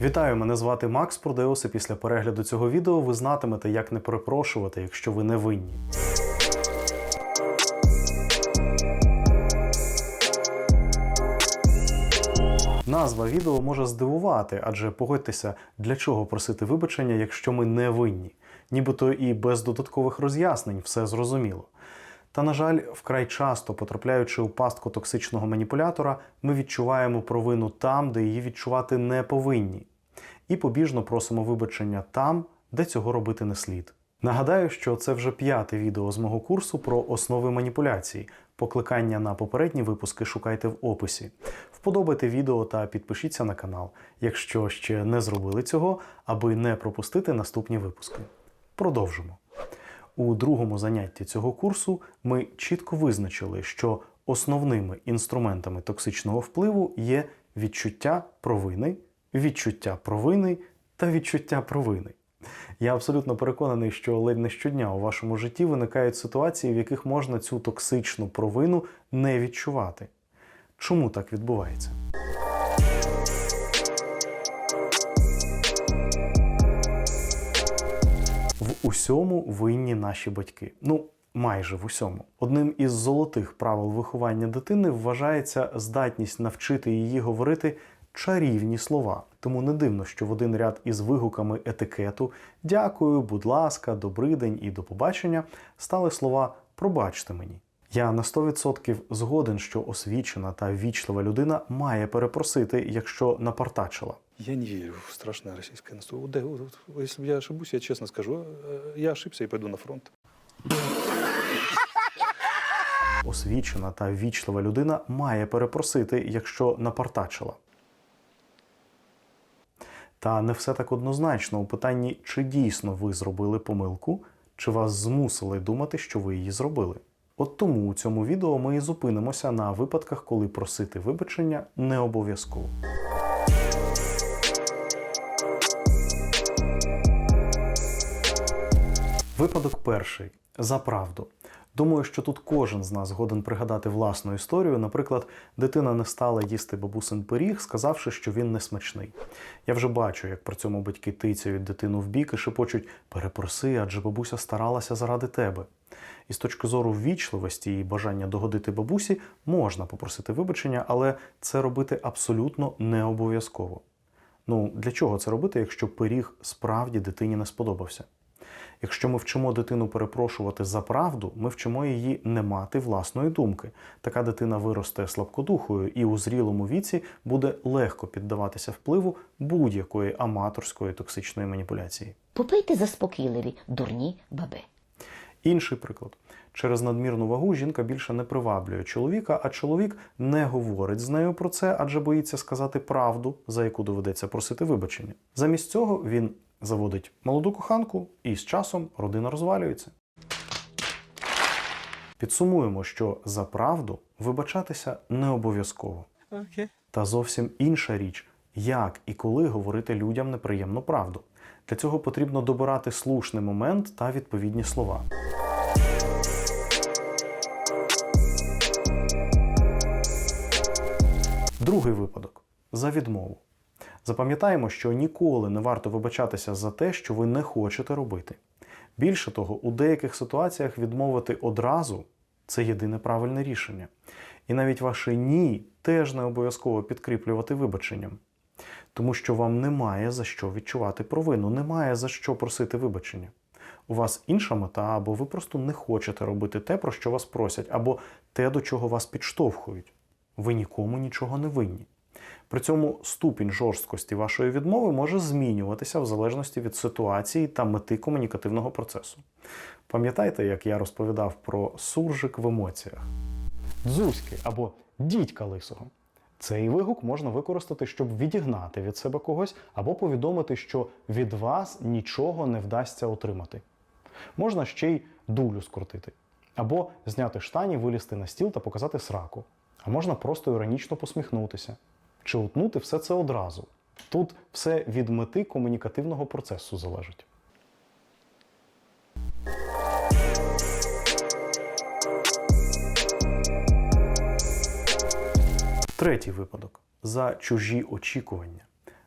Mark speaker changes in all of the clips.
Speaker 1: Вітаю, мене звати Макс Продеус, і після перегляду цього відео ви знатимете, як не перепрошувати, якщо ви не винні. Назва відео може здивувати, адже погодьтеся, для чого просити вибачення, якщо ми не винні. Нібито і без додаткових роз'яснень все зрозуміло. Та, на жаль, вкрай часто, потрапляючи у пастку токсичного маніпулятора, ми відчуваємо провину там, де її відчувати не повинні, і побіжно просимо вибачення там, де цього робити не слід. Нагадаю, що це вже п'яте відео з мого курсу про основи маніпуляцій. Покликання на попередні випуски шукайте в описі. Вподобайте відео та підпишіться на канал, якщо ще не зробили цього, аби не пропустити наступні випуски. Продовжимо. У другому занятті цього курсу ми чітко визначили, що основними інструментами токсичного впливу є відчуття провини, відчуття провини та відчуття провини. Я абсолютно переконаний, що ледь не щодня у вашому житті виникають ситуації, в яких можна цю токсичну провину не відчувати. Чому так відбувається? Усьому винні наші батьки. Ну, майже в усьому. Одним із золотих правил виховання дитини вважається здатність навчити її говорити чарівні слова. Тому не дивно, що в один ряд із вигуками етикету дякую, будь ласка, добрий день і до побачення стали слова пробачте мені. Я на 100% згоден, що освічена та вічлива людина має перепросити, якщо напартачила.
Speaker 2: Я не верю в страшное российское наступление. Да, вот, если я ошибусь, я честно скажу, э, я ошибся и пойду на фронт.
Speaker 1: Освічена та вічлива людина має перепросити, якщо напартачила. Та не все так однозначно у питанні, чи дійсно ви зробили помилку, чи вас змусили думати, що ви її зробили. От тому у цьому відео ми і зупинимося на випадках, коли просити вибачення не обов'язково. Випадок перший за правду. Думаю, що тут кожен з нас згоден пригадати власну історію. Наприклад, дитина не стала їсти бабусин пиріг, сказавши, що він не смачний. Я вже бачу, як при цьому батьки тицяють дитину в бік і шепочуть перепроси, адже бабуся старалася заради тебе. І з точки зору ввічливості і бажання догодити бабусі можна попросити вибачення, але це робити абсолютно не обов'язково. Ну для чого це робити, якщо пиріг справді дитині не сподобався? Якщо ми вчимо дитину перепрошувати за правду, ми вчимо її не мати власної думки. Така дитина виросте слабкодухою і у зрілому віці буде легко піддаватися впливу будь-якої аматорської токсичної маніпуляції.
Speaker 3: Попийте заспокійливі, дурні баби.
Speaker 1: Інший приклад. Через надмірну вагу жінка більше не приваблює чоловіка, а чоловік не говорить з нею про це, адже боїться сказати правду, за яку доведеться просити вибачення. Замість цього він заводить молоду коханку, і з часом родина розвалюється. Підсумуємо, що за правду вибачатися не обов'язково. Та зовсім інша річ, як і коли говорити людям неприємну правду. Для цього потрібно добирати слушний момент та відповідні слова. Другий випадок за відмову. Запам'ятаємо, що ніколи не варто вибачатися за те, що ви не хочете робити. Більше того, у деяких ситуаціях відмовити одразу це єдине правильне рішення. І навіть ваше ні теж не обов'язково підкріплювати вибаченням. Тому що вам немає за що відчувати провину, немає за що просити вибачення. У вас інша мета, або ви просто не хочете робити те, про що вас просять, або те, до чого вас підштовхують. Ви нікому нічого не винні. При цьому ступінь жорсткості вашої відмови може змінюватися в залежності від ситуації та мети комунікативного процесу. Пам'ятаєте, як я розповідав про суржик в емоціях? Дзузьки або дідька лисого. Цей вигук можна використати, щоб відігнати від себе когось або повідомити, що від вас нічого не вдасться отримати. Можна ще й дулю скрутити, або зняти штані, вилізти на стіл та показати сраку. А можна просто іронічно посміхнутися чи утнути все це одразу. Тут все від мети комунікативного процесу залежить. Третій випадок за чужі очікування.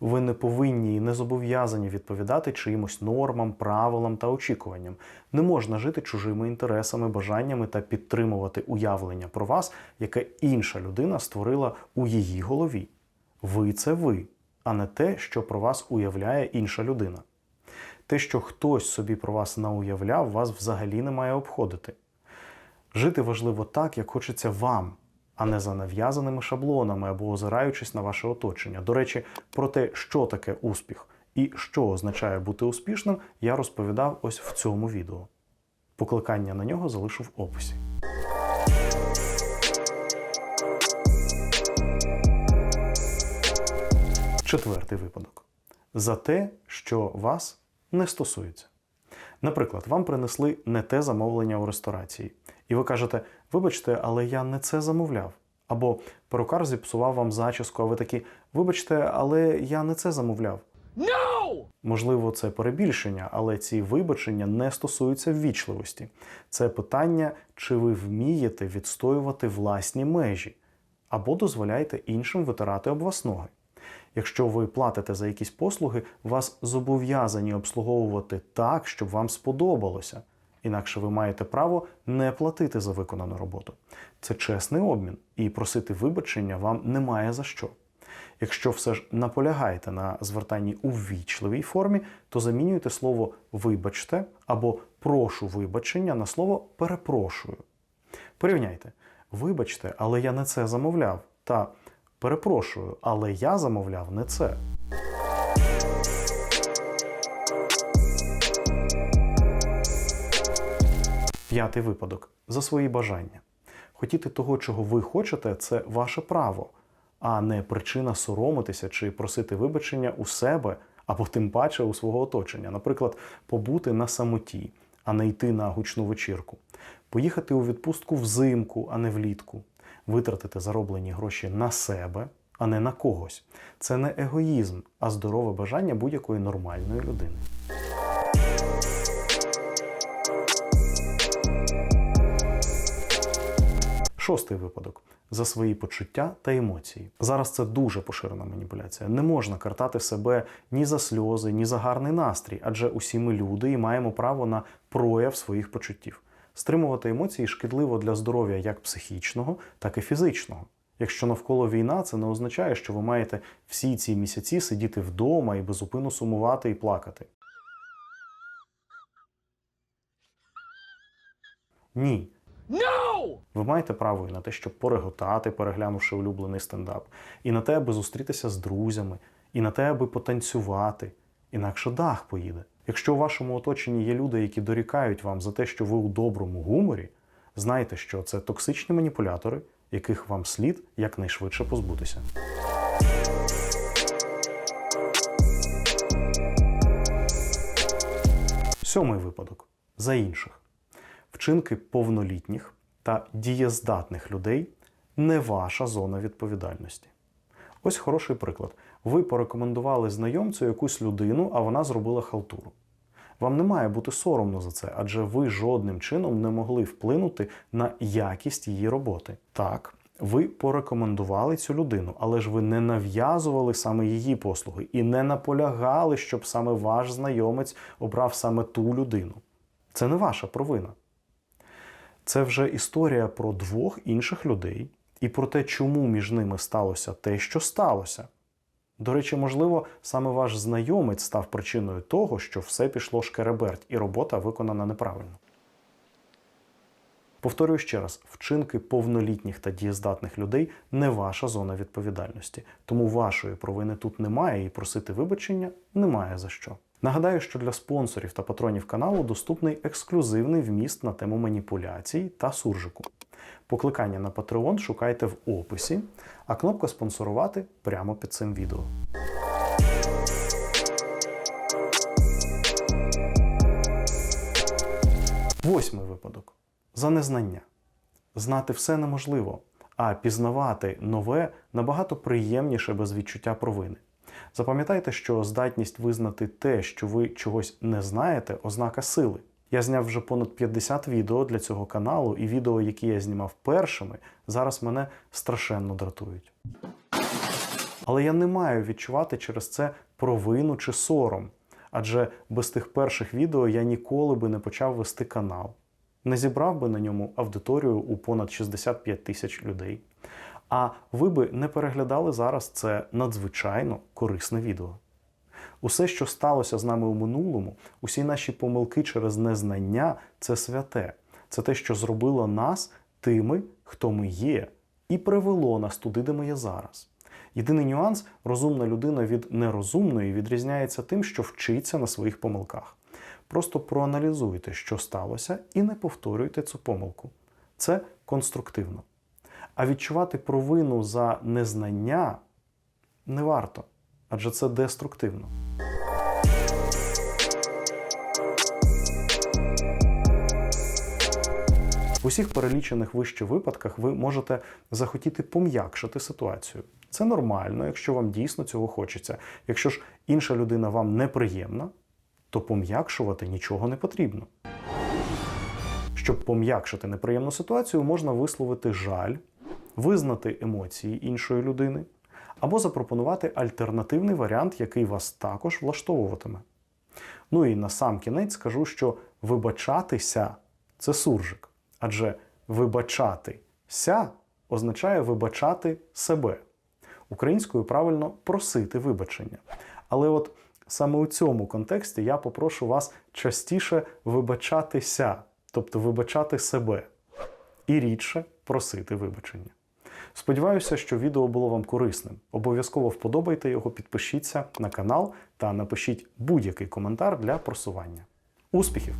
Speaker 1: Ви не повинні і не зобов'язані відповідати чиїмось нормам, правилам та очікуванням. Не можна жити чужими інтересами, бажаннями та підтримувати уявлення про вас, яке інша людина створила у її голові. Ви це ви, а не те, що про вас уявляє інша людина. Те, що хтось собі про вас науявляв, вас взагалі не має обходити. Жити важливо так, як хочеться вам, а не за нав'язаними шаблонами або озираючись на ваше оточення. До речі, про те, що таке успіх і що означає бути успішним, я розповідав ось в цьому відео. Покликання на нього залишу в описі. Четвертий випадок. За те, що вас не стосується. Наприклад, вам принесли не те замовлення у ресторації, і ви кажете: вибачте, але я не це замовляв. Або перукар зіпсував вам зачіску, а ви такі, вибачте, але я не це замовляв.
Speaker 4: No!
Speaker 1: Можливо, це перебільшення, але ці вибачення не стосуються ввічливості. Це питання, чи ви вмієте відстоювати власні межі, або дозволяєте іншим витирати об вас ноги. Якщо ви платите за якісь послуги, вас зобов'язані обслуговувати так, щоб вам сподобалося. Інакше ви маєте право не платити за виконану роботу. Це чесний обмін, і просити вибачення вам немає за що. Якщо все ж наполягаєте на звертанні у ввічливій формі, то замінюєте слово вибачте або прошу вибачення на слово перепрошую. Порівняйте, вибачте, але я не це замовляв. Та перепрошую, але я замовляв не це. П'ятий випадок за свої бажання. Хотіти того, чого ви хочете, це ваше право, а не причина соромитися чи просити вибачення у себе або тим паче у свого оточення. Наприклад, побути на самоті, а не йти на гучну вечірку, поїхати у відпустку взимку, а не влітку, витратити зароблені гроші на себе, а не на когось. Це не егоїзм, а здорове бажання будь-якої нормальної людини. Шостий випадок за свої почуття та емоції. Зараз це дуже поширена маніпуляція. Не можна картати себе ні за сльози, ні за гарний настрій, адже усі ми люди і маємо право на прояв своїх почуттів. Стримувати емоції шкідливо для здоров'я як психічного, так і фізичного. Якщо навколо війна, це не означає, що ви маєте всі ці місяці сидіти вдома і безупину сумувати і плакати. Ні,
Speaker 4: No!
Speaker 1: ви маєте право і на те, щоб пореготати, переглянувши улюблений стендап, і на те, аби зустрітися з друзями, і на те, аби потанцювати. Інакше дах поїде. Якщо у вашому оточенні є люди, які дорікають вам за те, що ви у доброму гуморі, знайте, що це токсичні маніпулятори, яких вам слід якнайшвидше позбутися. Сьомий випадок за інших. Вчинки повнолітніх та дієздатних людей не ваша зона відповідальності. Ось хороший приклад. Ви порекомендували знайомцю якусь людину, а вона зробила халтуру. Вам не має бути соромно за це, адже ви жодним чином не могли вплинути на якість її роботи. Так, ви порекомендували цю людину, але ж ви не нав'язували саме її послуги і не наполягали, щоб саме ваш знайомець обрав саме ту людину. Це не ваша провина. Це вже історія про двох інших людей і про те, чому між ними сталося те, що сталося. До речі, можливо, саме ваш знайомець став причиною того, що все пішло шкереберть і робота виконана неправильно. Повторюю ще раз: вчинки повнолітніх та дієздатних людей не ваша зона відповідальності, тому вашої провини тут немає і просити вибачення немає за що. Нагадаю, що для спонсорів та патронів каналу доступний ексклюзивний вміст на тему маніпуляцій та суржику. Покликання на Patreon шукайте в описі, а кнопка спонсорувати прямо під цим відео. Восьмий випадок за незнання. Знати все неможливо, а пізнавати нове набагато приємніше без відчуття провини. Запам'ятайте, що здатність визнати те, що ви чогось не знаєте, ознака сили. Я зняв вже понад 50 відео для цього каналу, і відео, які я знімав першими, зараз мене страшенно дратують. Але я не маю відчувати через це провину чи сором. Адже без тих перших відео я ніколи би не почав вести канал, не зібрав би на ньому аудиторію у понад 65 тисяч людей. А ви би не переглядали зараз це надзвичайно корисне відео. Усе, що сталося з нами у минулому, усі наші помилки через незнання це святе. Це те, що зробило нас тими, хто ми є, і привело нас туди, де ми є зараз. Єдиний нюанс розумна людина від нерозумної відрізняється тим, що вчиться на своїх помилках. Просто проаналізуйте, що сталося, і не повторюйте цю помилку. Це конструктивно. А відчувати провину за незнання не варто, адже це деструктивно. В усіх перелічених вище випадках ви можете захотіти пом'якшити ситуацію. Це нормально, якщо вам дійсно цього хочеться. Якщо ж інша людина вам неприємна, то пом'якшувати нічого не потрібно. Щоб пом'якшити неприємну ситуацію, можна висловити жаль, визнати емоції іншої людини або запропонувати альтернативний варіант, який вас також влаштовуватиме. Ну і на сам кінець скажу, що вибачатися це суржик. Адже вибачатися означає вибачати себе. Українською правильно просити вибачення. Але от саме у цьому контексті я попрошу вас частіше вибачатися, тобто вибачати себе, і рідше просити вибачення. Сподіваюся, що відео було вам корисним. Обов'язково вподобайте його, підпишіться на канал та напишіть будь-який коментар для просування. Успіхів!